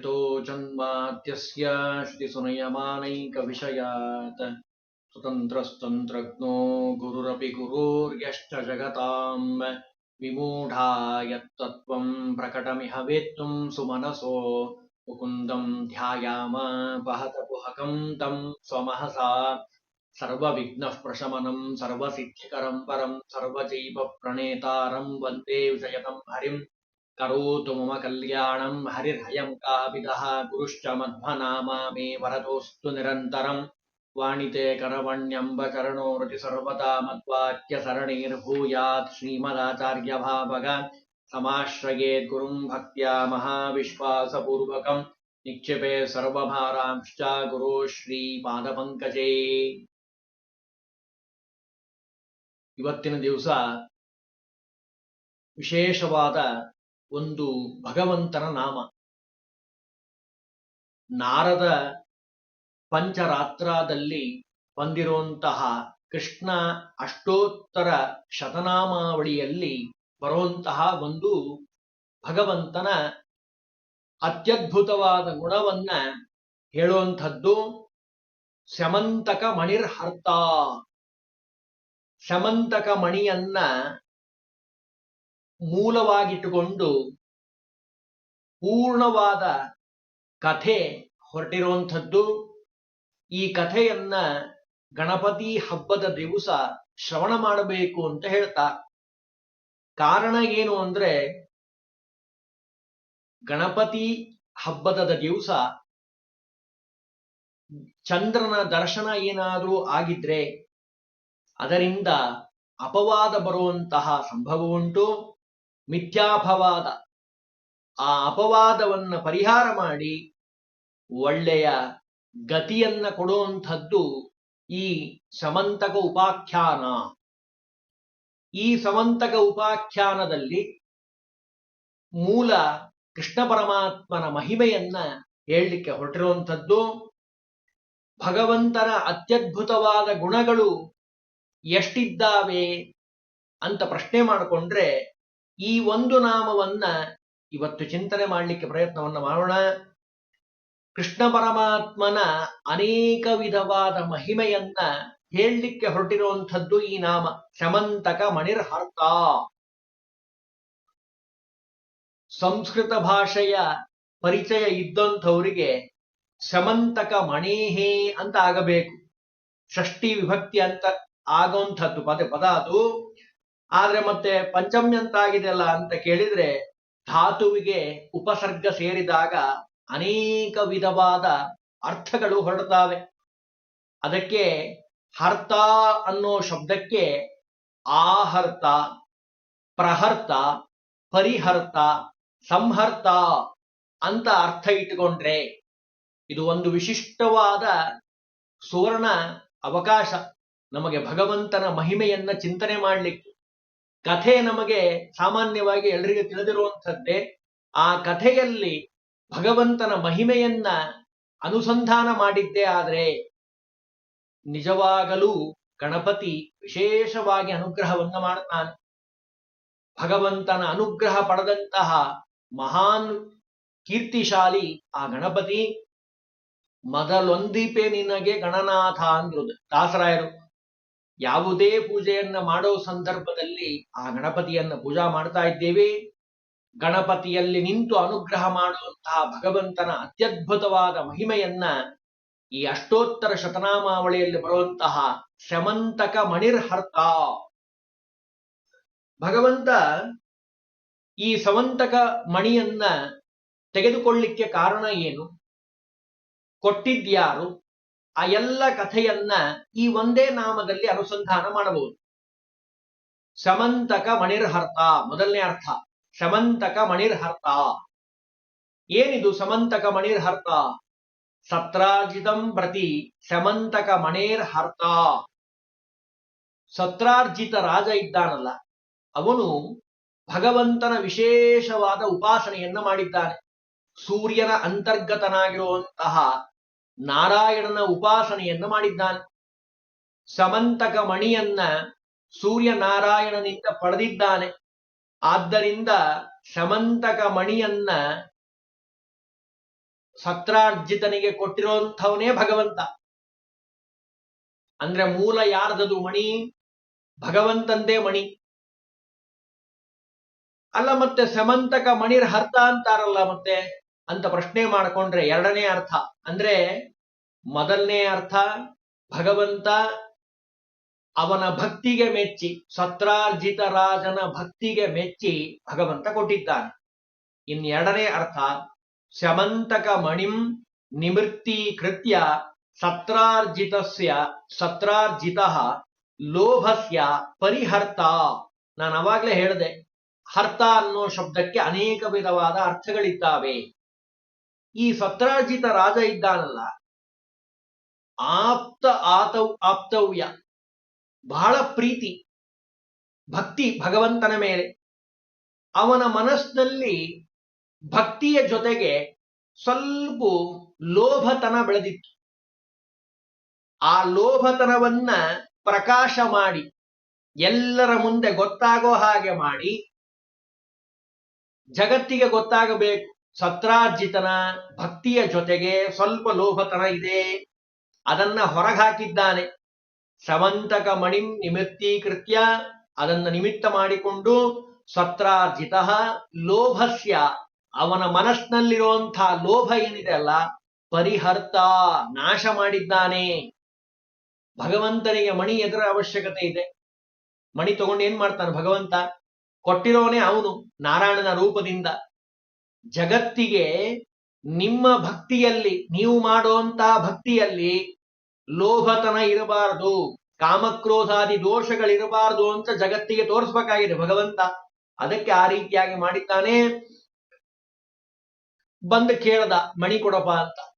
यतो जन्मात्यस्य श्रुतिसुनयमानैकविषयात्। स्वतन्त्रस्तन्त्रज्ञो गुरुरपि गुरोर्यश्च जगताम्। विमूढायत्तत्त्वम् प्रकटमिह वेत्तुम् सुमनसो। मुकुन्दम् ध्यायाम पहत पुहकम् तम् स्वमहसा। सर्वविघ्नः प्रशमनम् सर्वसिद्धिकरम् परम् सर्वजैवप्रणेतारम् वंदे विषयकम् हरिम्। करोतु मम कल्याणं हरिर्हयं काविदः गुरुश्च मध्वनामा मे वरदोऽस्तु निरन्तरम् वाणिते करवण्यम्बचरणो रति सर्वदा मद्वाक्यसरणीर्भूयात् श्रीमदाचार्यभावग समाश्रयेत् गुरुं भक्त्या महाविश्वासपूर्वकम् निक्षिपे सर्वभारांश्च गुरो ಶ್ರೀಪಾದಪಂಕಜೇ ಇವತ್ತಿನ ದಿವಸ ವಿಶೇಷವಾದ ಒಂದು ಭಗವಂತನ ನಾಮ. ನಾರದ ಪಂಚರಾತ್ರಾದಲ್ಲಿ ಬಂದಿರುವಂತಹ ಕೃಷ್ಣ ಅಷ್ಟೋತ್ತರ ಶತನಾಮಾವಳಿಯಲ್ಲಿ ಬರುವಂತಹ ಒಂದು ಭಗವಂತನ ಅತ್ಯದ್ಭುತವಾದ ಗುಣವನ್ನ ಹೇಳುವಂಥದ್ದು ಶಮಂತಕ ಮಣಿರ್ಹರ್ತ. ಶಮಂತಕ ಮಣಿಯನ್ನ ಮೂಲವಾಗಿಟ್ಟುಕೊಂಡು ಪೂರ್ಣವಾದ ಕಥೆ ಹೊರಟಿರುವಂಥದ್ದು. ಈ ಕಥೆಯನ್ನ ಗಣಪತಿ ಹಬ್ಬದ ದಿವಸ ಶ್ರವಣ ಮಾಡಬೇಕು ಅಂತ ಹೇಳ್ತಾ. ಕಾರಣ ಏನು ಅಂದ್ರೆ ಗಣಪತಿ ಹಬ್ಬದ ದಿವಸ ಚಂದ್ರನ ದರ್ಶನ ಏನಾದರೂ ಆಗಿದ್ರೆ ಅದರಿಂದ ಅಪವಾದ ಬರುವಂತಹ ಸಂಭವ ಉಂಟು. ಮಿಥ್ಯಾಪವಾದ ಆ ಅಪವಾದವನ್ನು ಪರಿಹಾರ ಮಾಡಿ ಒಳ್ಳೆಯ ಗತಿಯನ್ನ ಕೊಡುವಂಥದ್ದು ಈ ಸಮಂತಕ ಉಪಾಖ್ಯಾನ. ಈ ಸಮಂತಕ ಉಪಾಖ್ಯಾನದಲ್ಲಿ ಮೂಲ ಕೃಷ್ಣ ಪರಮಾತ್ಮನ ಮಹಿಮೆಯನ್ನ ಹೇಳಲಿಕ್ಕೆ ಹೊರಟಿರುವಂಥದ್ದು. ಭಗವಂತನ ಅತ್ಯದ್ಭುತವಾದ ಗುಣಗಳು ಎಷ್ಟಿದ್ದಾವೆ ಅಂತ ಪ್ರಶ್ನೆ ಮಾಡಿಕೊಂಡ್ರೆ ಈ ಒಂದು ನಾಮವನ್ನ ಇವತ್ತು ಚಿಂತನೆ ಮಾಡಲಿಕ್ಕೆ ಪ್ರಯತ್ನವನ್ನ ಮಾಡೋಣ. ಕೃಷ್ಣ ಪರಮಾತ್ಮನ ಅನೇಕ ವಿಧವಾದ ಮಹಿಮೆಯನ್ನ ಹೇಳಲಿಕ್ಕೆ ಹೊರಟಿರುವಂಥದ್ದು ಈ ನಾಮ, ಶಮಂತಕ ಮಣಿರ್ಹರ್ತ. ಸಂಸ್ಕೃತ ಭಾಷೆಯ ಪರಿಚಯ ಇದ್ದಂಥವರಿಗೆ ಶಮಂತಕ ಮಣೇಹೇ ಅಂತ ಆಗಬೇಕು. ಷಷ್ಠಿ ವಿಭಕ್ತಿ ಅಂತ ಆಗುವಂಥದ್ದು ಪದ ಪದ ಅದು. ಆದ್ರೆ ಮತ್ತೆ ಪಂಚಮಿ ಅಂತ ಆಗಿದೆಯಲ್ಲ ಅಂತ ಕೇಳಿದ್ರೆ ಧಾತುವಿಗೆ ಉಪಸರ್ಗ ಸೇರಿದಾಗ ಅನೇಕ ವಿಧವಾದ ಅರ್ಥಗಳು ಹೊರಡ್ತಾವೆ. ಅದಕ್ಕೆ ಹರ್ತ ಅನ್ನೋ ಶಬ್ದಕ್ಕೆ ಆಹರ್ತ, ಪ್ರಹರ್ತ, ಪರಿಹರ್ತ, ಸಂಹರ್ತ ಅಂತ ಅರ್ಥ ಇಟ್ಟುಕೊಂಡ್ರೆ ಇದು ಒಂದು ವಿಶಿಷ್ಟವಾದ ಸುವರ್ಣ ಅವಕಾಶ. ನಮಗೆ ಭಗವಂತನ ಮಹಿಮೆಯನ್ನ ಚಿಂತನೆ ಮಾಡಲಿಕ್ಕೆ ಕಥೆ ನಮಗೆ ಸಾಮಾನ್ಯವಾಗಿ ಎಲ್ಲರಿಗೂ ತಿಳಿದಿರುವಂಥದ್ದೇ, ಆ ಕಥೆಯಲ್ಲಿ ಭಗವಂತನ ಮಹಿಮೆಯನ್ನ ಅನುಸಂಧಾನ ಮಾಡಿದ್ದೇ ಆದರೆ ನಿಜವಾಗಲೂ ಗಣಪತಿ ವಿಶೇಷವಾಗಿ ಅನುಗ್ರಹವನ್ನು ಮಾಡ್ತಾನೆ. ಭಗವಂತನ ಅನುಗ್ರಹ ಪಡೆದಂತಹ ಮಹಾನ್ ಕೀರ್ತಿಶಾಲಿ ಆ ಗಣಪತಿ. ಮೊದಲೊಂದಿಪೆ ನಿನಗೆ ಗಣನಾಥ ಅಂದ್ರು ದಾಸರಾಯರು. ಯಾವುದೇ ಪೂಜೆಯನ್ನ ಮಾಡೋ ಸಂದರ್ಭದಲ್ಲಿ ಆ ಗಣಪತಿಯನ್ನ ಪೂಜಾ ಮಾಡ್ತಾ ಇದ್ದೇವೆ. ಗಣಪತಿಯಲ್ಲಿ ನಿಂತು ಅನುಗ್ರಹ ಮಾಡುವಂತಹ ಭಗವಂತನ ಅತ್ಯದ್ಭುತವಾದ ಮಹಿಮೆಯನ್ನ ಈ ಅಷ್ಟೋತ್ತರ ಶತನಾಮಾವಳಿಯಲ್ಲಿ ಬರುವಂತಹ ಶಮಂತಕ ಮಣಿರ್ಹರ್ತ. ಭಗವಂತ ಈ ಸಮಂತಕ ಮಣಿಯನ್ನ ತೆಗೆದುಕೊಳ್ಳಿಕ್ಕೆ ಕಾರಣ ಏನು? ಕೊಟ್ಟಿದ್ಯಾರು? ಆ ಎಲ್ಲ ಕಥೆಯನ್ನ ಈ ಒಂದೇ ನಾಮದಲ್ಲಿ ಅನುಸಂಧಾನ ಮಾಡಬಹುದು. ಸಮಂತಕ ಮಣಿರ್ಹರ್ತ, ಮೊದಲನೇ ಅರ್ಥ. ಸಮಂತಕ ಮಣಿರ್ಹರ್ತ. ಏನಿದು ಸಮಂತಕ ಮಣಿರ್ಹರ್ತ? ಸತ್ರಾರ್ಜಿತಂ ಪ್ರತಿ ಸಮಂತಕ ಮಣಿರ್ಹರ್ತ. ಸತ್ರಾರ್ಜಿತ ರಾಜ ಇದ್ದಾನಲ್ಲ, ಅವನು ಭಗವಂತನ ವಿಶೇಷವಾದ ಉಪಾಸನೆಯನ್ನ ಮಾಡಿದ್ದಾನೆ. ಸೂರ್ಯನ ಅಂತರ್ಗತನಾಗಿರುವಂತಹ ನಾರಾಯಣನ ಉಪಾಸನೆಯನ್ನು ಮಾಡಿದ್ದಾನೆ. ಸಮಂತಕ ಮಣಿಯನ್ನ ಸೂರ್ಯ ನಾರಾಯಣನಿಂದ ಪಡೆದಿದ್ದಾನೆ. ಆದ್ದರಿಂದ ಸಮಂತಕ ಮಣಿಯನ್ನ ಸತ್ರಾರ್ಜಿತನಿಗೆ ಕೊಟ್ಟಿರೋಂಥವನೇ ಭಗವಂತ. ಅಂದ್ರೆ ಮೂಲ ಯಾರದದು ಮಣಿ? ಭಗವಂತಂದೇ ಮಣಿ. ಅಲ್ಲ ಮತ್ತೆ ಸಮಂತಕ ಮಣಿರ್ ಹರ್ತ ಅಂತಾರಲ್ಲ ಮತ್ತೆ? ಅಂತ ಪ್ರಶ್ನೆ ಮಾಡಿಕೊಂಡ್ರೆ ಎರಡನೇ ಅರ್ಥ. ಅಂದ್ರೆ ಮೊದಲನೇ ಅರ್ಥ, ಭಗವಂತ ಅವನ ಭಕ್ತಿಗೆ ಮೆಚ್ಚಿ, ಸತ್ರಾರ್ಜಿತ ರಾಜನ ಭಕ್ತಿಗೆ ಮೆಚ್ಚಿ ಭಗವಂತ ಕೊಟ್ಟಿದ್ದಾನೆ. ಇನ್ ಎರಡನೇ ಅರ್ಥ, ಶಮಂತಕ ಮಣಿಂ ನಿವೃತ್ತೀಕೃತ್ಯ ಸತ್ರಾರ್ಜಿತಸ್ಯ ಸತ್ರಾರ್ಜಿತ ಲೋಭಸ್ಯ ಪರಿಹರ್ತ. ನಾನು ಅವಾಗ್ಲೇ ಹೇಳಿದೆ, ಹರ್ತ ಅನ್ನೋ ಶಬ್ದಕ್ಕೆ ಅನೇಕ ವಿಧವಾದ ಅರ್ಥಗಳಿದ್ದಾವೆ. ಈ ಸತ್ರಾರ್ಜಿತ ರಾಜ ಇದ್ದಾನಲ್ಲ. ಆಪ್ತ ಆತವ್ ಆಪ್ತವ್ಯ. ಬಹಳ ಪ್ರೀತಿ, ಭಕ್ತಿ ಭಗವಂತನ ಮೇಲೆ. ಅವನ ಮನಸ್ಸಿನಲ್ಲಿ ಭಕ್ತಿಯ ಜೊತೆಗೆ ಸ್ವಲ್ಪ ಲೋಭತನ ಬೆಳೆದಿತ್ತು. ಆ ಲೋಭತನವನ್ನ ಪ್ರಕಾಶ ಮಾಡಿ, ಎಲ್ಲರ ಮುಂದೆ ಗೊತ್ತಾಗೋ ಹಾಗೆ ಮಾಡಿ, ಜಗತ್ತಿಗೆ ಗೊತ್ತಾಗಬೇಕು. ಸತ್ರಾರ್ಜಿತನ ಭಕ್ತಿಯ ಜೊತೆಗೆ ಸ್ವಲ್ಪ ಲೋಭತನ ಇದೆ. ಅದನ್ನ ಹೊರಗಾಕಿದ್ದಾನೆ. ಸಮಂತಕ ಮಣಿಂ ನಿಮಿತ್ತೀಕೃತ್ಯ ಅದನ್ನ ನಿಮಿತ್ತ ಮಾಡಿಕೊಂಡು ಸತ್ರಾರ್ಜಿತ ಲೋಭಸ್ಯ ಅವನ ಮನಸ್ಸಿನಲ್ಲಿರುವಂತಹ ಲೋಭ ಏನಿದೆ ಅಲ್ಲ, ಪರಿಹರ್ತ, ನಾಶ ಮಾಡಿದ್ದಾನೆ. ಭಗವಂತನಿಗೆ ಮಣಿ ಎದುರ ಅವಶ್ಯಕತೆ ಇದೆ. ಮಣಿ ತಗೊಂಡು ಏನ್ ಮಾಡ್ತಾನೆ ಭಗವಂತ? ಕೊಟ್ಟಿರೋನೇ ಅವನು ನಾರಾಯಣನ ರೂಪದಿಂದ. ಜಗತ್ತಿಗೆ ನಿಮ್ಮ ಭಕ್ತಿಯಲ್ಲಿ, ನೀವು ಮಾಡುವಂತಹ ಭಕ್ತಿಯಲ್ಲಿ ಲೋಭತನ ಇರಬಾರದು, ಕಾಮಕ್ರೋಧಾದಿ ದೋಷಗಳಿರಬಾರದು ಅಂತ ಜಗತ್ತಿಗೆ ತೋರಿಸ್ಬೇಕಾಗಿದೆ ಭಗವಂತ. ಅದಕ್ಕೆ ಆ ರೀತಿಯಾಗಿ ಮಾಡಿದ್ದಾನೆ. ಬಂದು ಕೇಳ್ದ, ಮಣಿ ಕೊಡಪ್ಪ ಅಂತ.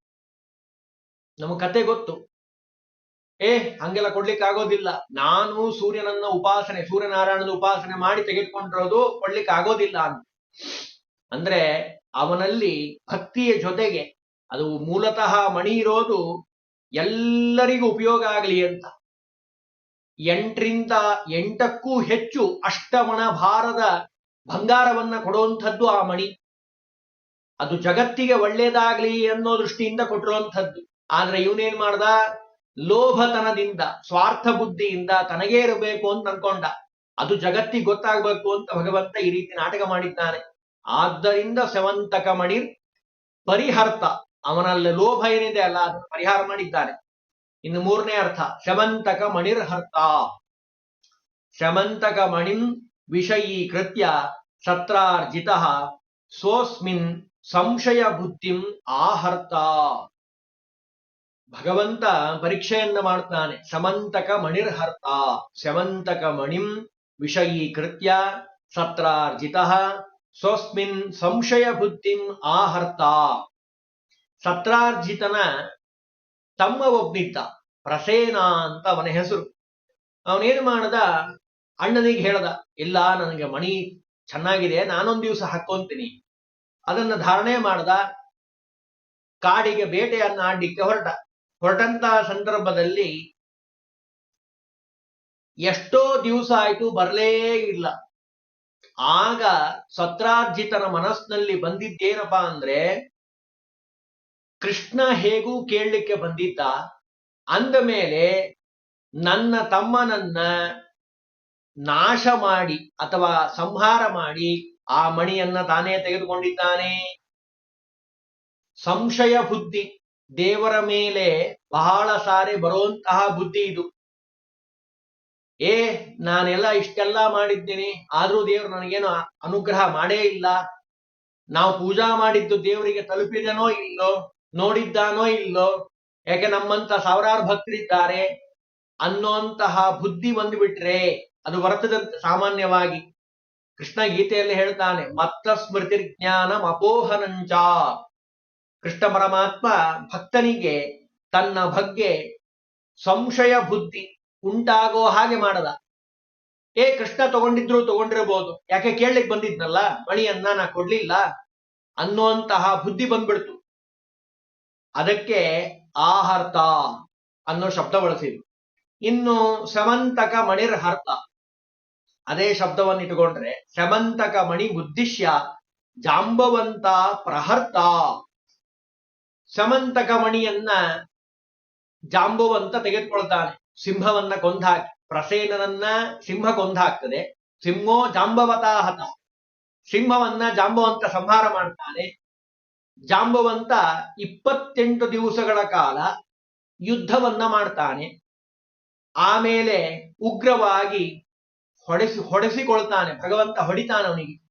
ನಮ್ಮ ಕತೆ ಗೊತ್ತು. ಏ, ಹಂಗೆಲ್ಲ ಕೊಡ್ಲಿಕ್ಕೆ ಆಗೋದಿಲ್ಲ ನಾನು ಸೂರ್ಯನನ್ನ ಉಪಾಸನೆ ಸೂರ್ಯನಾರಾಯಣದ ಉಪಾಸನೆ ಮಾಡಿ ತೆಗೆದುಕೊಂಡಿರೋದು ಕೊಡ್ಲಿಕ್ಕೆ ಆಗೋದಿಲ್ಲ ಅಂತ. ಅಂದ್ರೆ ಅವನಲ್ಲಿ ಭಕ್ತಿಯ ಜೊತೆಗೆ ಅದು ಮೂಲತಃ ಮಣಿ ಇರೋದು ಎಲ್ಲರಿಗೂ ಉಪಯೋಗ ಆಗಲಿ ಅಂತ. ಎಂಟರಿಂದ ಎಂಟಕ್ಕೂ ಹೆಚ್ಚು ಅಷ್ಟಮಣ ಭಾರದ ಬಂಗಾರವನ್ನ ಕೊಡುವಂಥದ್ದು ಆ ಮಣಿ. ಅದು ಜಗತ್ತಿಗೆ ಒಳ್ಳೇದಾಗ್ಲಿ ಅನ್ನೋ ದೃಷ್ಟಿಯಿಂದ ಕೊಟ್ಟಿರುವಂಥದ್ದು. ಆದ್ರೆ ಇವನೇನ್ ಮಾಡ್ದ? ಲೋಭತನದಿಂದ ಸ್ವಾರ್ಥ ಬುದ್ಧಿಯಿಂದ ತನಗೇ ಇರಬೇಕು ಅಂತ ಅನ್ಕೊಂಡ. ಅದು ಜಗತ್ತಿಗೆ ಗೊತ್ತಾಗ್ಬೇಕು ಅಂತ ಭಗವಂತ ಈ ರೀತಿ ನಾಟಕ ಮಾಡಿದ್ದಾನೆ. ಆದ್ದರಿಂದ ಸವಂತಕ ಮಣಿ ಪರಿಹರ್ತ. ಅವನಲ್ಲಿ ಲೋಭ ಏನಿದೆ ಅಲ್ಲ, ಅದನ್ನು ಪರಿಹಾರ ಮಾಡಿದ್ದಾನೆ ಇನ್ನು ಮೂರನೇ ಅರ್ಥ ಶಮಂತಕ ಮಣಿರ್ಹರ್ತ ಶಮಂತಕ ಮಣಿಂ ವಿಷಯೀಕೃತ್ಯ ಸತ್ರಾರ್ಜಿತ ಸೋಸ್ಮಿನ್ ಸಂಶಯ ಬುದ್ಧಿಂ ಆಹರ್ತ. ಭಗವಂತ ಪರೀಕ್ಷೆಯನ್ನ ಮಾಡ್ತಾನೆ ಸಮಂತಕ ಮಣಿರ್ಹರ್ತ ಶಮಂತಕ ಮಣಿಂ ವಿಷಯೀಕೃತ್ಯ ಸತ್ರಾರ್ಜಿತ ಸ್ವಸ್ಮಿನ್ ಸಂಶಯ ಬುದ್ಧಿಂ ಆಹರ್ತ. ಸತ್ರಾರ್ಜಿತನ ತಮ್ಮ ಒಬ್ನಿದ್ದ, ಪ್ರಸೇನ ಅಂತ ಅವನ ಹೆಸರು. ಅವನೇನು ಮಾಡದ? ಅಣ್ಣನಿಗೆ ಹೇಳ್ದ, ಇಲ್ಲ, ನನಗೆ ಮಣಿ ಚೆನ್ನಾಗಿದೆ, ನಾನೊಂದು ದಿವಸ ಹಾಕೊಂತೀನಿ ಅದನ್ನ ಧಾರಣೆ ಮಾಡ್ದ, ಕಾಡಿಗೆ ಬೇಟೆಯನ್ನ ಆಡ್ಲಿಕ್ಕೆ ಹೊರಟ. ಹೊರಟಂತ ಸಂದರ್ಭದಲ್ಲಿ ಎಷ್ಟೋ ದಿವಸ ಆಯ್ತು, ಬರಲೇ ಇಲ್ಲ. ಆಗ ಸತ್ರಾರ್ಜಿತನ ಮನಸ್ಸಿನಲ್ಲಿ ಬಂದಿದ್ದೇನಪ್ಪಾ ಅಂದ್ರೆ, ಕೃಷ್ಣ ಹೇಗೂ ಕೇಳಲಿಕ್ಕೆ ಬಂದಿದ್ದ, ಅಂದ ಮೇಲೆ ನನ್ನ ತಮ್ಮನನ್ನ ನಾಶ ಮಾಡಿ ಅಥವಾ ಸಂಹಾರ ಮಾಡಿ ಆ ಮಣಿಯನ್ನ ತಾನೇ ತೆಗೆದುಕೊಂಡಿದ್ದಾನೆ. ಸಂಶಯ ಬುದ್ಧಿ, ದೇವರ ಮೇಲೆ ಬಹಳ ಸಾರಿ ಬರುವಂತಹ ಬುದ್ಧಿ ಇದು. ಏ, ನಾನೆಲ್ಲ ಇಷ್ಟೆಲ್ಲ ಮಾಡಿದ್ದೀನಿ, ಆದ್ರೂ ದೇವರು ನನಗೇನು ಅನುಗ್ರಹ ಮಾಡೇ ಇಲ್ಲ. ನಾವು ಪೂಜಾ ಮಾಡಿದ್ದು ದೇವರಿಗೆ ತಲುಪಿದನೋ ಇಲ್ಲೋ, ನೋಡಿದ್ದಾನೋ ಇಲ್ಲೋ, ಯಾಕೆ ನಮ್ಮಂತ ಸಾವಿರಾರು ಭಕ್ತರಿದ್ದಾರೆ ಅನ್ನೋಂತಹ ಬುದ್ಧಿ ಬಂದುಬಿಟ್ರೆ ಅದು ಬರ್ತದಂತೆ ಸಾಮಾನ್ಯವಾಗಿ. ಕೃಷ್ಣ ಗೀತೆಯಲ್ಲಿ ಹೇಳ್ತಾನೆ, ಮತ್ತ ಸ್ಮೃತಿ ಜ್ಞಾನ ಅಪೋಹನಂಚ. ಕೃಷ್ಣ ಪರಮಾತ್ಮ ಭಕ್ತನಿಗೆ ತನ್ನ ಬಗ್ಗೆ ಸಂಶಯ, ಬುದ್ಧಿ ಉಂಟಾಗೋ ಹಾಗೆ ಮಾಡದ. ಏ ಕೃಷ್ಣ ತಗೊಂಡಿದ್ರು ತಗೊಂಡಿರಬಹುದು. ಯಾಕೆ ಕೇಳಲಿಕ್ಕೆ ಬಂದಿದ್ನಲ್ಲ? ಮಣಿಯನ್ನ ನಾ ಕೊಡ್ಲಿಲ್ಲ ಅನ್ನುವಂತಹ ಬುದ್ಧಿ ಬಂದ್ಬಿಡ್ತು. ಅದಕ್ಕೆ ಆಹರ್ತ ಅನ್ನೋ ಶಬ್ದ ಬಳಸಿದ್ರು. ಇನ್ನು ಸಮಂತಕ ಮಣಿರ್ ಹರ್ತ ಅದೇ ಶಬ್ದವನ್ನು ಇಟ್ಟುಕೊಂಡ್ರೆ ಸಮಂತಕ ಮಣಿ ಉದ್ದಿಶ್ಯ ಜಾಂಬವಂತ ಪ್ರಹರ್ತ. ಸಮಂತಕ ಮಣಿಯನ್ನ ಜಾಂಬವಂತ ತೆಗೆದುಕೊಳ್ತಾನೆ. ಸಿಂಹವನ್ನ ಕೊಂದಾಕಿ ಪ್ರಸೇನನನ್ನ ಸಿಂಹ ಕೊಂದಾಕ್ತದೆ ಸಿಂಹೋ ಜಾಂಬವತಾಹತ. ಸಿಂಹವನ್ನ ಜಾಂಬವಂತ ಸಂಹಾರ ಮಾಡ್ತಾನೆ. ಜಾಂಬವಂತ ಇಪ್ಪತ್ತೆಂಟು ದಿವಸಗಳ ಕಾಲ ಯುದ್ಧವನ್ನ ಮಾಡ್ತಾನೆ. ಆಮೇಲೆ ಉಗ್ರವಾಗಿ ಹೊಡೆಸಿ, ಹೊಡೆಸಿಕೊಳ್ತಾನೆ. ಭಗವಂತ ಹೊಡಿತಾನೆ ಅವನಿಗೆ.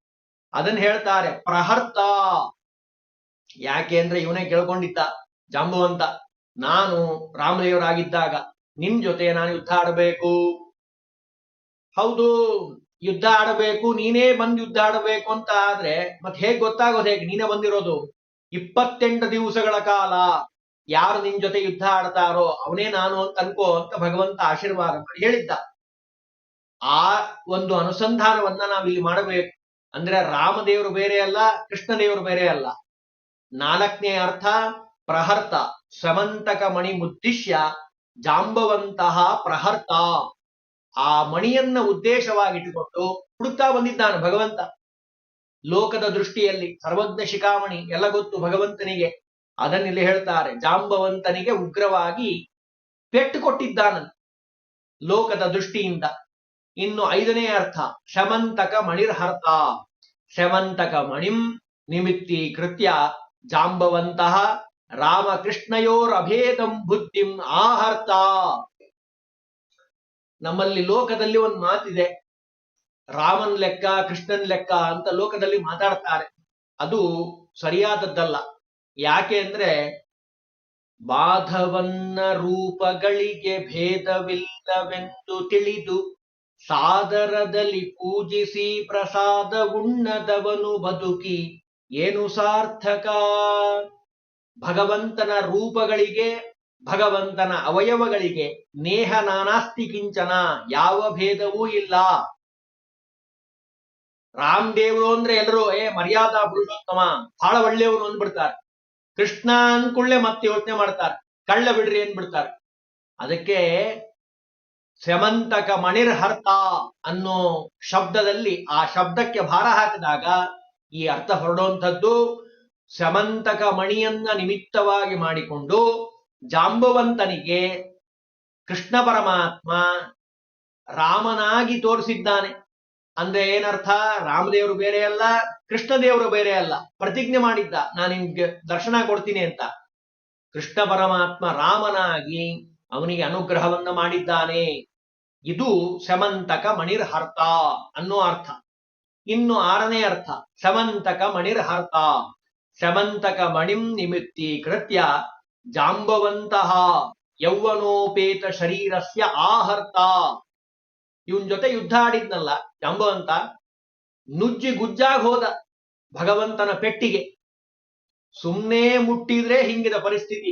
ಅದನ್ನ ಹೇಳ್ತಾರೆ, ಪ್ರಹರ್ತ. ಯಾಕೆ ಅಂದ್ರೆ ಇವನೇ ಕೇಳ್ಕೊಂಡಿದ್ದ ಜಾಂಬವಂತ. ನಾನು ರಾಮದೇವರಾಗಿದ್ದಾಗ ನಿಮ್ ಜೊತೆ ನಾನು ಯುದ್ಧ ಆಡಬೇಕು. ಹೌದು, ಯುದ್ಧ ಆಡಬೇಕು, ನೀನೇ ಬಂದು ಯುದ್ಧ ಆಡಬೇಕು ಅಂತ ಆದ್ರೆ ಮತ್ತೆ ಹೇಗ್ ಗೊತ್ತಾಗೋದು ಹೇಗೆ? ನೀನೇ ಬಂದಿರೋದು ಇಪ್ಪತ್ತೆಂಟು ದಿವಸಗಳ ಕಾಲ. ಯಾರು ನಿನ್ ಜೊತೆ ಯುದ್ಧ ಆಡ್ತಾರೋ, ಅವನೇ ನಾನು ಅಂತ ಅನ್ಕೋ ಅಂತ ಭಗವಂತ ಆಶೀರ್ವಾದ ಮಾಡಿ ಹೇಳಿದ್ದ. ಆ ಒಂದು ಅನುಸಂಧಾನವನ್ನ ನಾವಿಲ್ಲಿ ಮಾಡಬೇಕು. ಅಂದ್ರೆ ರಾಮದೇವರು ಬೇರೆ ಅಲ್ಲ, ಕೃಷ್ಣದೇವರು ಬೇರೆ ಅಲ್ಲ. ನಾಲ್ಕನೇ ಅರ್ಥ ಪ್ರಹರ್ತ, ಸಮಂತಕ ಮಣಿ ಮುದ್ದಿಶ್ಯ ಜಾಂಬವಂತಹ ಪ್ರಹರ್ತ. ಆ ಮಣಿಯನ್ನ ಉದ್ದೇಶವಾಗಿಟ್ಟುಕೊಂಡು ಹುಡುಕ್ತಾ ಬಂದಿದ್ದಾನೆ ಭಗವಂತ. ಲೋಕದ ದೃಷ್ಟಿಯಲ್ಲಿ ಸರ್ವಜ್ಞ ಶಿಖಾಮಣಿ, ಎಲ್ಲ ಗೊತ್ತು ಭಗವಂತನಿಗೆ. ಅದನ್ನಿಲ್ಲಿ ಹೇಳ್ತಾರೆ? ಜಾಂಬವಂತನಿಗೆ ಉಗ್ರವಾಗಿ ಪೆಟ್ಟು ಕೊಟ್ಟಿದ್ದಾನಂತೆ ಲೋಕದ ದೃಷ್ಟಿಯಿಂದ. ಇನ್ನು ಐದನೇ ಅರ್ಥ, ಶಮಂತಕ ಮಣಿರ್ಹರ್ತ. ಶಮಂತಕ ಮಣಿಂ ನಿಮಿತ್ತೀಕೃತ್ಯ ಜಾಂಬವಂತಹ ರಾಮಕೃಷ್ಣಯೋರಭೇದಂ ಬುದ್ಧಿಂ ಆಹರ್ತ. ನಮ್ಮಲ್ಲಿ ಲೋಕದಲ್ಲಿ ಒಂದು ಮಾತಿದೆ, ರಾಮನ್ ಲೆಕ್ಕ, ಕೃಷ್ಣನ್ ಲೆಕ್ಕ ಅಂತ ಲೋಕದಲ್ಲಿ ಮಾತಾಡ್ತಾರೆ. ಅದು ಸರಿಯಾದದ್ದಲ್ಲ. ಯಾಕೆ ಅಂದ್ರೆ ಬಾಧವನ್ನ ರೂಪಗಳಿಗೆ ಭೇದವಿಲ್ಲವೆಂದು ತಿಳಿದು ಸಾದರದಲ್ಲಿ ಪೂಜಿಸಿ ಪ್ರಸಾದ ಉಣ್ಣದವನು ಬದುಕಿ, ಏನು ಸಾರ್ಥಕ? ಭಗವಂತನ ರೂಪಗಳಿಗೆ, ಭಗವಂತನ ಅವಯವಗಳಿಗೆ ನೇಹ ನಾನಾಸ್ತಿ ಕಿಂಚನ, ಯಾವ ಭೇದವೂ ಇಲ್ಲ. ರಾಮ್ ದೇವರು ಅಂದ್ರೆ ಎಲ್ಲರೂ ಏ, ಮರ್ಯಾದಾ ಪುರುಷೋತ್ತಮ ಬಹಳ ಒಳ್ಳೆಯವನು ಅಂದ್ಬಿಡ್ತಾರೆ. ಕೃಷ್ಣ ಅನ್ಕೊಳ್ಳೆ ಮತ್ತೆ ಯೋಚನೆ ಮಾಡ್ತಾರೆ. ಕಳ್ಳ ಬಿಡ್ರಿ ಅಂದ್ಬಿಡ್ತಾರೆ. ಅದಕ್ಕೆ ಶ್ರಮಂತಕ ಮಣಿರ್ಹರ್ತ ಅನ್ನೋ ಶಬ್ದದಲ್ಲಿ ಆ ಶಬ್ದಕ್ಕೆ ಭಾರ ಹಾಕಿದಾಗ ಈ ಅರ್ಥ ಹೊರಡುವಂಥದ್ದು ಸಮಂತಕ ಮಣಿಯನ್ನ ನಿಮಿತ್ತವಾಗಿ ಮಾಡಿಕೊಂಡು ಜಾಂಬವಂತನಿಗೆ ಕೃಷ್ಣ ಪರಮಾತ್ಮ ರಾಮನಾಗಿ ತೋರಿಸಿದ್ದಾನೆ. ಅಂದ್ರೆ ಏನರ್ಥ? ರಾಮದೇವರು ಬೇರೆ ಅಲ್ಲ, ಕೃಷ್ಣದೇವರು ಬೇರೆ ಅಲ್ಲ. ಪ್ರತಿಜ್ಞೆ ಮಾಡಿದ್ದ, ನಾನು ನಿಮ್ಗೆ ದರ್ಶನ ಕೊಡ್ತೀನಿ ಅಂತ. ಕೃಷ್ಣ ಪರಮಾತ್ಮ ರಾಮನಾಗಿ ಅವನಿಗೆ ಅನುಗ್ರಹವನ್ನ ಮಾಡಿದ್ದಾನೆ. ಇದು ಶಮಂತಕ ಮಣಿರ್ಹರ್ತ ಅನ್ನೋ ಅರ್ಥ. ಇನ್ನು ಆರನೇ ಅರ್ಥ ಶಮಂತಕ ಮಣಿರ್ಹರ್ತ ಸಮಂತಕ ಮಣಿಂ ನಿಮಿತ್ತೀಕೃತ್ಯ ಜಾಂಬವಂತಹ ಯೌವನೋಪೇತ ಶರೀರಸ್ಯ ಆಹರ್ತ. ಇವನ್ ಜೊತೆ ಯುದ್ಧ ಆಡಿದ್ನಲ್ಲ, ಜಾಂಬವಂತ ನುಜ್ಜಿ ಗುಜ್ಜಾಗ್ ಹೋದ ಭಗವಂತನ ಪೆಟ್ಟಿಗೆ. ಸುಮ್ನೆ ಮುಟ್ಟಿದ್ರೆ ಹಿಂಗಿದ ಪರಿಸ್ಥಿತಿ.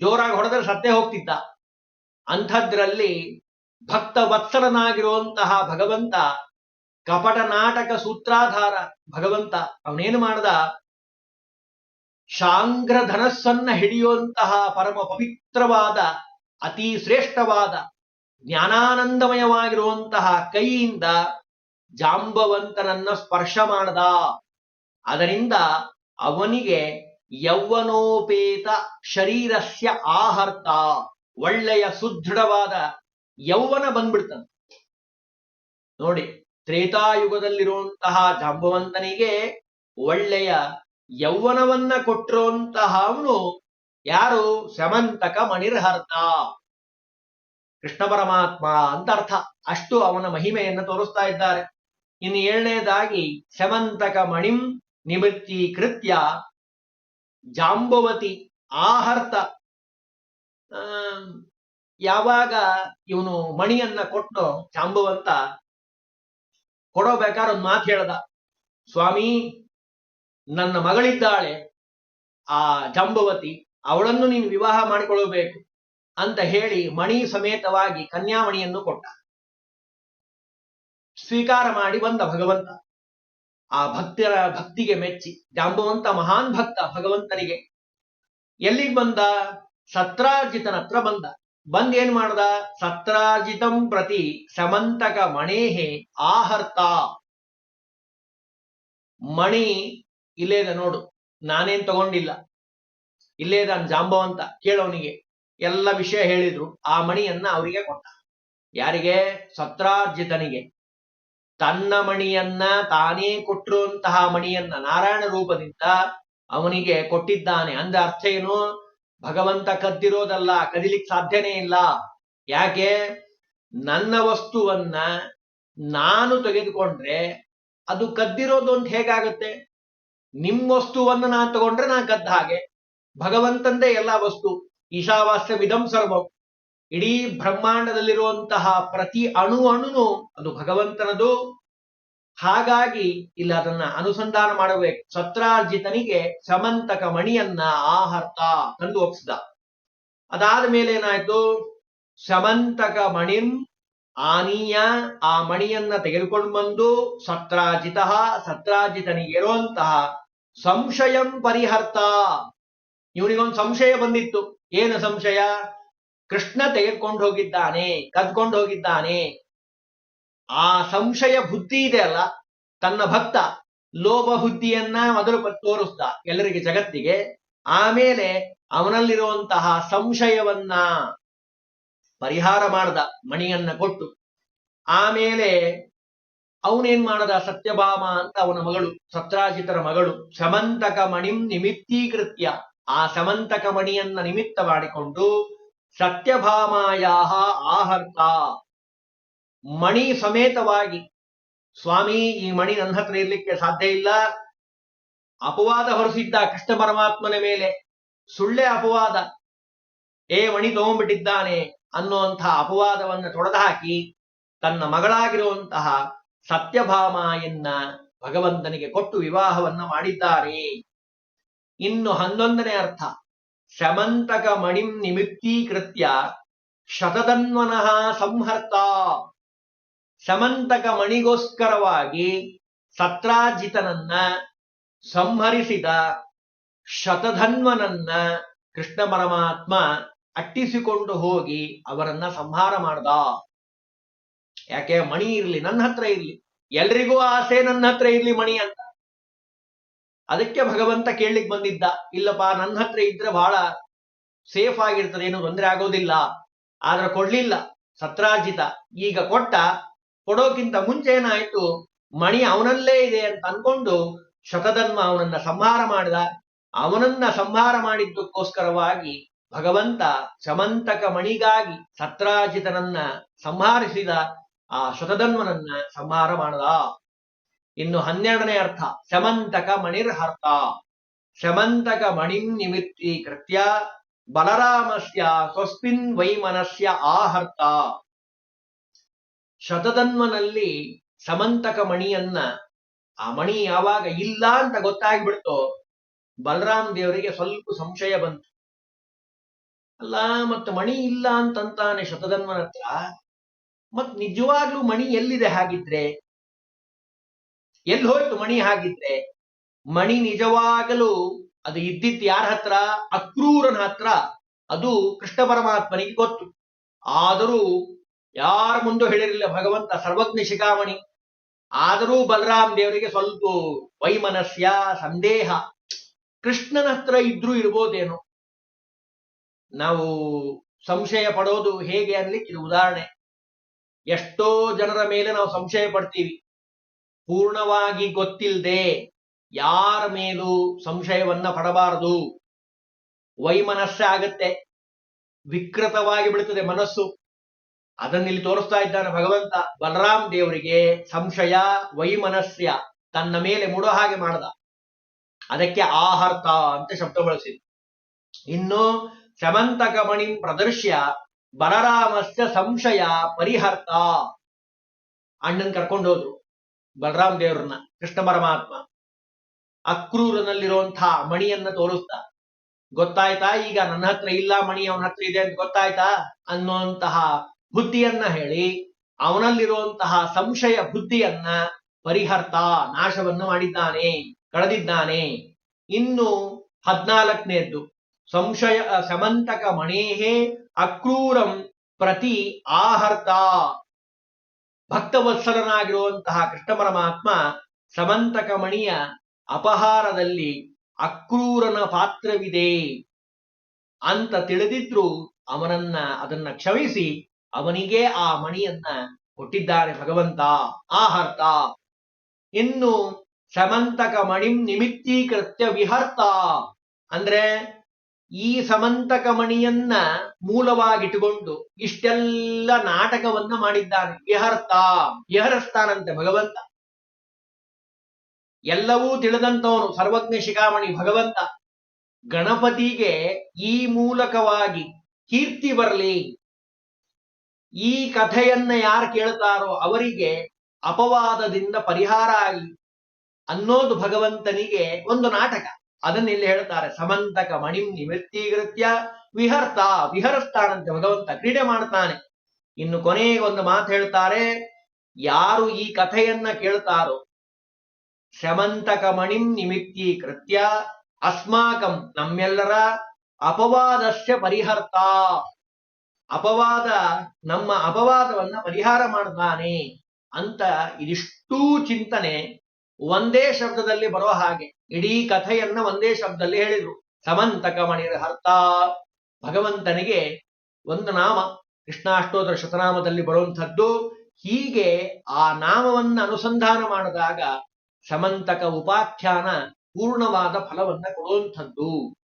ಜೋರಾಗಿ ಹೊಡೆದ್ರೆ ಸತ್ತೇ ಹೋಗ್ತಿದ್ದ. ಅಂಥದ್ರಲ್ಲಿ ಭಕ್ತ ವತ್ಸಲನಾಗಿರುವಂತಹ ಭಗವಂತ ಕಪಟ ನಾಟಕ ಸೂತ್ರಾಧಾರ ಭಗವಂತ ಅವನೇನು ಮಾಡ್ದ? ಶಾಂಗ್ರ ಧನಸ್ಸನ್ನ ಹಿಡಿಯುವಂತಹ ಪರಮ ಪವಿತ್ರವಾದ, ಅತಿ ಶ್ರೇಷ್ಠವಾದ, ಜ್ಞಾನಾನಂದಮಯವಾಗಿರುವಂತಹ ಕೈಯಿಂದ ಜಾಂಬವಂತನನ್ನ ಸ್ಪರ್ಶ ಮಾಡದ. ಅದರಿಂದ ಅವನಿಗೆ ಯೌವನೋಪೇತ ಶರೀರಸ್ಯ ಆಹರ್ತ, ಒಳ್ಳೆಯ ಸುದೃಢವಾದ ಯೌವನ ಬಂದ್ಬಿಡ್ತಾನೆ ನೋಡಿ, ತ್ರೇತಾಯುಗದಲ್ಲಿರುವಂತಹ ಜಾಂಬವಂತನಿಗೆ ಒಳ್ಳೆಯ ಯೌವನವನ್ನ ಕೊಟ್ಟಿರುವಂತಹ ಅವನು ಯಾರು? ಸಮಂತಕ ಮಣಿರ್ಹರ್ತ. ಕೃಷ್ಣ ಪರಮಾತ್ಮ ಅಂತ ಅರ್ಥ. ಅಷ್ಟು ಅವನ ಮಹಿಮೆಯನ್ನು ತೋರಿಸ್ತಾ ಇದ್ದಾರೆ. ಇನ್ನು ಏಳನೇದಾಗಿ ಶಮಂತಕ ಮಣಿಂ ನಿವೃತ್ತೀಕೃತ್ಯ ಜಾಂಬವತಿ ಆಹರ್ತ. ಯಾವಾಗ ಇವನು ಮಣಿಯನ್ನ ಕೊಟ್ಟು ಜಾಂಬವಂತ ಕೊಡೋಬೇಕಾದ್ರೆ ಒಂದು ಮಾತು ಹೇಳ್ದ. ಸ್ವಾಮಿ ನನ್ನ ಮಗಳಿದ್ದಾಳೆ, ಆ ಜಂಬವತಿ ಅವಳನ್ನು ನೀನು ವಿವಾಹ ಮಾಡಿಕೊಳ್ಳಬೇಕು ಅಂತ ಹೇಳಿ ಮಣಿ ಸಮೇತವಾಗಿ ಕನ್ಯಾಮಣಿಯನ್ನು ಕೊಟ್ಟ. ಸ್ವೀಕಾರ ಮಾಡಿ ಬಂದ ಭಗವಂತ. ಆ ಭಕ್ತರ ಭಕ್ತಿಗೆ ಮೆಚ್ಚಿ ಜಾಂಬವಂತ ಮಹಾನ್ ಭಕ್ತ ಭಗವಂತನಿಗೆ. ಎಲ್ಲಿಗೆ ಬಂದ? ಸತ್ರಾರ್ಜಿತನ ಹತ್ರ ಬಂದ. ಬಂದ್ ಏನ್ ಮಾಡ್ದ? ಸತ್ರಾರ್ಜಿತಂ ಪ್ರತಿ ಸಮಂತಕ ಮಣೇಹೆ ಆಹರ್ತ. ಮಣಿ ಇಲ್ಲೇ ಇದೆ ನೋಡು, ನಾನೇನ್ ತಗೊಂಡಿಲ್ಲ. ಇಲ್ಲೇ ಇದ್ದಾನೆ ಜಾಂಬವಂತ ಕೇಳೋನಿಗೆ. ಎಲ್ಲ ವಿಷಯ ಹೇಳಿದ್ರು, ಆ ಮಣಿಯನ್ನ ಅವರಿಗೆ ಕೊಟ್ಟ. ಯಾರಿಗೆ? ಸತ್ರಾರ್ಜಿತನಿಗೆ. ತನ್ನ ಮಣಿಯನ್ನ ತಾನೇ ಕೊಟ್ಟಿರುವಂತಹ ಮಣಿಯನ್ನ ನಾರಾಯಣ ರೂಪದಿಂದ ಅವನಿಗೆ ಕೊಟ್ಟಿದ್ದಾನೆ. ಅಂದ ಅರ್ಥ ಏನು? ಭಗವಂತ ಕದ್ದಿರೋದಲ್ಲ, ಕದಿಲಿಕ್ ಸಾಧ್ಯನೇ ಇಲ್ಲ. ಯಾಕೆ? ನನ್ನ ವಸ್ತುವನ್ನ ನಾನು ತೆಗೆದುಕೊಂಡ್ರೆ ಅದು ಕದ್ದಿರೋದು ಅಂತ ಹೇಗಾಗುತ್ತೆ? ನಿಮ್ ವಸ್ತುವನ್ನ ನಾನು ತಗೊಂಡ್ರೆ ನಾನು ಗದ್ದ ಹಾಗೆ. ಭಗವಂತಂದೇ ಎಲ್ಲ ವಸ್ತು. ಈಶಾವಾಸ್ಯ ವಿಧಂ ಸರ್ವಂ. ಇಡೀ ಬ್ರಹ್ಮಾಂಡದಲ್ಲಿರುವಂತಹ ಪ್ರತಿ ಅಣು ಅಣುನು ಅದು ಭಗವಂತನದು. ಹಾಗಾಗಿ ಇಲ್ಲಿ ಅದನ್ನ ಅನುಸಂಧಾನ ಮಾಡಬೇಕು. ಸತ್ರಾರ್ಜಿತನಿಗೆ ಸಮಂತಕ ಮಣಿಯನ್ನ ಆಹರ್ತ ತಂದು ಒಪ್ಸಿದ. ಅದಾದ ಮೇಲೆ ಏನಾಯ್ತು? ಸಮಂತಕ ಮಣಿಂ ಆನೀಯ ಆ ಮಣಿಯನ್ನ ತೆಗೆದುಕೊಂಡು ಬಂದು ಸತ್ರಾಜಿತ ಸತ್ರಾಜಿತನಿಗೆ ಇರುವಂತಹ ಸಂಶಯಂ ಪರಿಹರ್ತ. ಇವನಿಗೊಂದು ಸಂಶಯ ಬಂದಿತ್ತು. ಏನು ಸಂಶಯ? ಕೃಷ್ಣ ತೆಗೆದುಕೊಂಡು ಹೋಗಿದ್ದಾನೆ, ಕದ್ಕೊಂಡು ಹೋಗಿದ್ದಾನೆ. ಆ ಸಂಶಯ ಬುದ್ಧಿ ಇದೆ ಅಲ್ಲ? ತನ್ನ ಭಕ್ತ ಲೋಭ ಬುದ್ಧಿಯನ್ನ ಮೊದಲು ತೋರಿಸ್ದ ಎಲ್ಲರಿಗೆ ಜಗತ್ತಿಗೆ. ಆಮೇಲೆ ಅವನಲ್ಲಿರುವಂತಹ ಸಂಶಯವನ್ನ ಪರಿಹಾರ ಮಾಡ್ದ, ಮಣಿಯನ್ನ ಕೊಟ್ಟು. ಆಮೇಲೆ ಅವನೇನ್ ಮಾಡದ? ಸತ್ಯಭಾಮ ಅಂತ ಅವನ ಮಗಳು, ಸತ್ರಾಜಿತರ ಮಗಳು ಸಮಂತಕ ಮಣಿಂ ನಿಮಿತ್ತೀಕೃತ್ಯ. ಆ ಸಮಂತಕ ಮಣಿಯನ್ನ ನಿಮಿತ್ತ ಮಾಡಿಕೊಂಡು, ಸತ್ಯಭಾಮಾಯಾಹ ಆಹರ್ತ. ಮಣಿ ಸಮೇತವಾಗಿ, ಸ್ವಾಮಿ, ಈ ಮಣಿ ನನ್ನ ಹತ್ರ ಇರ್ಲಿಕ್ಕೆ ಸಾಧ್ಯ ಇಲ್ಲ. ಅಪವಾದ ಹೊರಿಸಿದ್ದ ಕೃಷ್ಣ ಪರಮಾತ್ಮನ ಮೇಲೆ ಸುಳ್ಳೆ ಅಪವಾದ. ಏ ಮಣಿ ತಗೊಂಡ್ಬಿಟ್ಟಿದ್ದಾನೆ ಅನ್ನುವಂತಹ ಅಪವಾದವನ್ನು ತೊಡೆದು ಹಾಕಿ ತನ್ನ ಮಗಳಾಗಿರುವಂತಹ ಸತ್ಯಭಾಮಾಯನ್ನ ಭಗವಂತನಿಗೆ ಕೊಟ್ಟು ವಿವಾಹವನ್ನ ಮಾಡಿದ್ದಾರೆ. ಇನ್ನು ಹನ್ನೊಂದನೇ ಅರ್ಥ. ಶಮಂತಕ ಮಣಿಂ ನಿಮಿತ್ತೀಕೃತ್ಯ ಶತಧನ್ವನಃ ಸಂಹರ್ತ. ಶಮಂತಕ ಮಣಿಗೋಸ್ಕರವಾಗಿ ಸತ್ರಾಜಿತನನ್ನ ಸಂಹರಿಸಿದ ಶತಧನ್ವನನ್ನ ಕೃಷ್ಣ ಪರಮಾತ್ಮ ಅಟ್ಟಿಸಿಕೊಂಡು ಹೋಗಿ ಅವರನ್ನ ಸಂಹಾರ ಮಾಡ್ದ. ಯಾಕೆ ಮಣಿ ಇರ್ಲಿ, ನನ್ನ ಹತ್ರ ಇರ್ಲಿ. ಎಲ್ರಿಗೂ ಆಸೆ, ನನ್ನ ಹತ್ರ ಇರ್ಲಿ ಮಣಿ ಅಂತ. ಅದಕ್ಕೆ ಭಗವಂತ ಕೇಳಲಿಕ್ಕೆ ಬಂದಿದ್ದ, ಇಲ್ಲಪ್ಪ, ನನ್ನ ಹತ್ರ ಇದ್ರೆ ಬಹಳ ಸೇಫ್ ಆಗಿರ್ತದೆ, ಏನು ತೊಂದರೆ ಆಗೋದಿಲ್ಲ. ಆದ್ರೆ ಕೊಡ್ಲಿಲ್ಲ ಸತ್ರಾಜಿತ ಈಗ ಕೊಟ್ಟ, ಕೊಡೋಕ್ಕಿಂತ ಮುಂಚೆ ಏನಾಯ್ತು, ಮಣಿ ಅವನಲ್ಲೇ ಇದೆ ಅಂತ ಅನ್ಕೊಂಡು ಶತಧನ್ಮ ಅವನನ್ನ ಸಂಹಾರ ಮಾಡಿದ. ಅವನನ್ನ ಸಂಹಾರ ಮಾಡಿದ್ದಕ್ಕೋಸ್ಕರವಾಗಿ ಭಗವಂತ ಶಮಂತಕ ಮಣಿಗಾಗಿ ಸತ್ರಾಜಿತನನ್ನ ಸಂಹರಿಸಿದ. ಆ ಶತಧನ್ವನನ್ನ ಸಂಹಾರ ಮಾಡದ. ಇನ್ನು ಹನ್ನೆರಡನೇ ಅರ್ಥ, ಶಮಂತಕ ಮಣಿರ್ಹರ್ತ. ಶಮಂತಕ ಮಣಿಂ ನಿಮಿತ್ತೀಕೃತ್ಯ ಬಲರಾಮಸ್ಯ ಸ್ವಸ್ಪಿನ್ ವೈಮನಸ್ಯ ಆಹರ್ತ. ಶತಧನ್ವನಲ್ಲಿ ಸಮಂತಕ ಮಣಿಯನ್ನ, ಆ ಮಣಿ ಯಾವಾಗ ಇಲ್ಲ ಅಂತ ಗೊತ್ತಾಗ್ಬಿಡ್ತೋ. ಬಲರಾಮ್ ದೇವರಿಗೆ ಸ್ವಲ್ಪ ಸಂಶಯ ಬಂತು. ಅಲ್ಲ, ಮತ್ತು ಮಣಿ ಇಲ್ಲ ಅಂತಂತಾನೆ ಶತಧನ್ವನ ಹತ್ರ ಮತ್ ನಿಜವಾಗ್ಲೂ ಮಣಿ ಎಲ್ಲಿದೆ ಹಾಗಿದ್ರೆ? ಎಲ್ಲಿ ಹೋಯ್ತು ಮಣಿ ಹಾಗಿದ್ರೆ? ಮಣಿ ನಿಜವಾಗಲೂ ಅದು ಇದ್ದಿತ್ತು ಯಾರ ಹತ್ರ? ಅಕ್ರೂರನ ಹತ್ರ. ಅದು ಕೃಷ್ಣ ಪರಮಾತ್ಮನಿಗೆ ಗೊತ್ತು. ಆದರೂ ಯಾರ ಮುಂದೂ ಹೇಳಿರಲಿಲ್ಲ ಭಗವಂತ, ಸರ್ವಜ್ಞ ಶಿಖಾಮಣಿ. ಆದರೂ ಬಲರಾಮ್ ದೇವರಿಗೆ ಸ್ವಲ್ಪ ವೈಮನಸ್ಯ, ಸಂದೇಹ. ಕೃಷ್ಣನ ಹತ್ರ ಇದ್ರೂ ಇರ್ಬೋದೇನೋ? ನಾವು ಸಂಶಯ ಪಡೋದು ಹೇಗೆ ಅನ್ಲಿಕ್ಕೆ ಇದು ಉದಾಹರಣೆ. ಎಷ್ಟೋ ಜನರ ಮೇಲೆ ನಾವು ಸಂಶಯ ಪಡ್ತೀವಿ. ಪೂರ್ಣವಾಗಿ ಗೊತ್ತಿಲ್ಲದೆ ಯಾರ ಮೇಲೂ ಸಂಶಯವನ್ನ ಪಡಬಾರದು. ವೈಮನಸ್ಸೆ ಆಗತ್ತೆ. ವಿಕೃತವಾಗಿ ಬಿಡುತ್ತದೆ ಮನಸ್ಸು. ಅದನ್ನಿಲ್ಲಿ ತೋರಿಸ್ತಾ ಇದ್ದಾನೆ ಭಗವಂತ. ಬಲರಾಮ್ ದೇವರಿಗೆ ಸಂಶಯ, ವೈಮನಸ್ಯ ತನ್ನ ಮೇಲೆ ಮೂಡೋ ಹಾಗೆ ಮಾಡದ. ಅದಕ್ಕೆ ಆಹರ್ತ ಅಂತ ಶಬ್ದ ಬಳಸಿದ್ರು. ಇನ್ನು ಶಮಂತಕ ಮಣಿ ಪ್ರದರ್ಶ್ಯ ಬಲರಾಮಸ್ಯ ಸಂಶಯ ಪರಿಹರ್ತ. ಅಣ್ಣನ್ ಕರ್ಕೊಂಡು ಹೋದ್ರು ಬಲರಾಮ್ ದೇವ್ರನ್ನ, ಕೃಷ್ಣ ಪರಮಾತ್ಮ. ಅಕ್ರೂರನಲ್ಲಿರುವಂತಹ ಮಣಿಯನ್ನ ತೋರಿಸ್ತಾ ಗೊತ್ತಾಯ್ತಾ? ಈಗ ನನ್ನ ಹತ್ರ ಇಲ್ಲ ಮಣಿ, ಅವನ ಹತ್ರ ಇದೆ ಅಂತ ಗೊತ್ತಾಯ್ತಾ? ಅನ್ನುವಂತಹ ಬುದ್ಧಿಯನ್ನ ಹೇಳಿ, ಅವನಲ್ಲಿರುವಂತಹ ಸಂಶಯ ಬುದ್ಧಿಯನ್ನ ಪರಿಹರ್ತ, ನಾಶವನ್ನ ಮಾಡಿದ್ದಾನೆ, ಕಳೆದಿದ್ದಾನೆ. ಇನ್ನು ಹದ್ನಾಲ್ಕನೇದ್ದು, ಸಂಶಯ ಸಮಂತಕ ಮಣೇಹೇ ಅಕ್ರೂರಂ ಪ್ರತಿ ಆಹರ್ತ. ಭಕ್ತವತ್ಸಲನಾಗಿರುವಂತಹ ಕೃಷ್ಣ ಪರಮಾತ್ಮ ಸಮಂತಕ ಮಣಿಯ ಅಪಹಾರದಲ್ಲಿ ಅಕ್ರೂರನ ಪಾತ್ರವಿದೆ ಅಂತ ತಿಳಿದಿದ್ರು ಅವನನ್ನ ಅದನ್ನ ಕ್ಷಮಿಸಿ ಅವನಿಗೆ ಆ ಮಣಿಯನ್ನ ಕೊಟ್ಟಿದ್ದಾರೆ ಭಗವಂತ, ಆಹರ್ತ. ಇನ್ನು ಸಮಂತಕ ಮಣಿಂ ನಿಮಿತ್ತೀಕೃತ್ಯ ವಿಹರ್ತ. ಅಂದ್ರೆ ಈ ಸಮಂತಕ ಮಣಿಯನ್ನ ಮೂಲವಾಗಿಟ್ಟುಕೊಂಡು ಇಷ್ಟೆಲ್ಲ ನಾಟಕವನ್ನ ಮಾಡಿದ್ದಾನೆ. ವಿಹರ್ತ ಯಹರಸ್ತಾನಂತೆ ಭಗವಂತ. ಎಲ್ಲವೂ ತಿಳಿದಂತವನು ಸರ್ವಜ್ಞ ಶಿಖಾಮಣಿ ಭಗವಂತ. ಗಣಪತಿಗೆ ಈ ಮೂಲಕವಾಗಿ ಕೀರ್ತಿ ಬರಲಿ. ಈ ಕಥೆಯನ್ನ ಯಾರು ಕೇಳ್ತಾರೋ ಅವರಿಗೆ ಅಪವಾದದಿಂದ ಪರಿಹಾರ ಆಗಲಿ ಅನ್ನೋದು ಭಗವಂತನಿಗೆ ಒಂದು ನಾಟಕ. ಅದನ್ನ ಇಲ್ಲಿ ಹೇಳ್ತಾರೆ ಸಮಂತಕ ಮಣಿಂ ನಿವೃತ್ತೀಕೃತ್ಯ ವಿಹರ್ತ ವಿಹರಿಸ್ತಾನಂತೆ ಭಗವಂತ ಕ್ರೀಡೆ ಮಾಡ್ತಾನೆ ಇನ್ನು ಕೊನೆಗೆ ಒಂದು ಮಾತು ಹೇಳ್ತಾರೆ ಯಾರು ಈ ಕಥೆಯನ್ನ ಕೇಳ್ತಾರೋ ಶಮಂತಕ ಮಣಿಂ ನಿಮಿತ್ತೀಕೃತ್ಯ ಅಸ್ಮಾಕಂ ನಮ್ಮೆಲ್ಲರ ಅಪವಾದಸ್ಯ ಪರಿಹರ್ತ. ಅಪವಾದ, ನಮ್ಮ ಅಪವಾದವನ್ನ ಪರಿಹಾರ ಮಾಡ್ತಾನೆ ಅಂತ ಇದಿಷ್ಟೂ ಚಿಂತನೆ ಒಂದೇ ಶಬ್ದದಲ್ಲಿ ಬರೋ ಹಾಗೆ. ಇಡೀ ಕಥೆಯನ್ನ ಒಂದೇ ಶಬ್ದದಲ್ಲಿ ಹೇಳಿದ್ರು. ಸಮಂತಕ ಹರ್ತ ಭಗವಂತನಿಗೆ ಒಂದು ನಾಮ. ಕೃಷ್ಣಾಷ್ಟೋತ್ತರ ಶತನಾಮದಲ್ಲಿ ಬರುವಂಥದ್ದು. ಹೀಗೆ ಆ ನಾಮವನ್ನ ಅನುಸಂಧಾನ ಮಾಡಿದಾಗ ಸಮಂತಕ ಉಪಾಖ್ಯಾನ ಪೂರ್ಣವಾದ ಫಲವನ್ನ ಕೊಡುವಂಥದ್ದು.